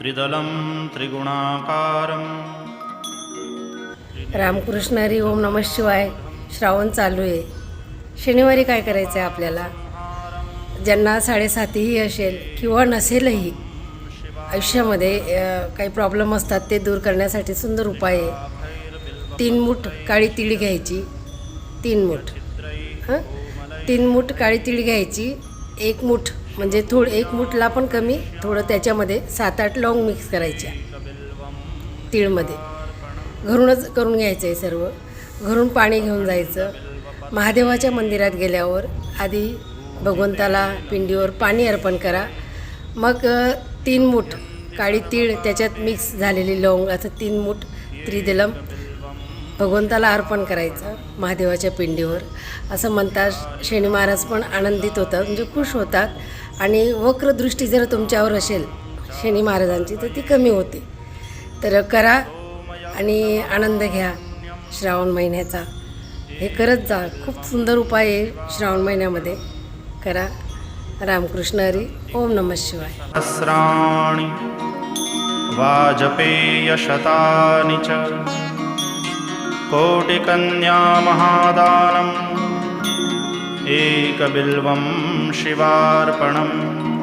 त्रिदलं त्रिगुणाकारं रामकृष्ण हरी ओम नम शिवाय श्रावण चालू आहे. शनिवारी काय करायचं आहे आपल्याला? ज्यांना साडेसातीही असेल किंवा नसेलही आयुष्यामध्ये काही प्रॉब्लेम असतात ते दूर करण्यासाठी सुंदर उपाय आहे. तीन मूठ काळी तिळी घ्यायची. तीन मूठ. हां? तीन मूठ काळी तिळी घ्यायची. एक मूठ म्हणजे थोडं एक मूठला पण कमी थोडं त्याच्यामध्ये सात आठ लॉंग मिक्स करायच्या. तीळमध्ये. घरूनच करून घ्यायचं आहे सर्व. घरून पाणी घेऊन जायचं. महादेवाच्या मंदिरात गेल्यावर आधी भगवंताला पिंडीवर पाणी अर्पण करा. मग तीन मूठ काळी तीळ त्याच्यात मिक्स झालेली लवंग असं तीन मूठ त्रिदलम भगवंताला अर्पण करायचं महादेवाच्या पिंडीवर. असं म्हणतात शनी महाराज पण आनंदित होतात म्हणजे खुश होतात. आणि वक्रदृष्टी जर तुमच्यावर असेल शनी महाराजांची तर ती कमी होते. तर करा आणि आनंद घ्या श्रावण महिन्याचा. हे करत जा. खूप सुंदर उपाय आहे श्रावण महिन्यामध्ये. करा. रामकृष्ण हरी. ओम नमः शिवाय. सहस्राणि वाजपेयशतानि च कोटिकन्यामहादानम् एकबिल्वं शिवार्पणम्।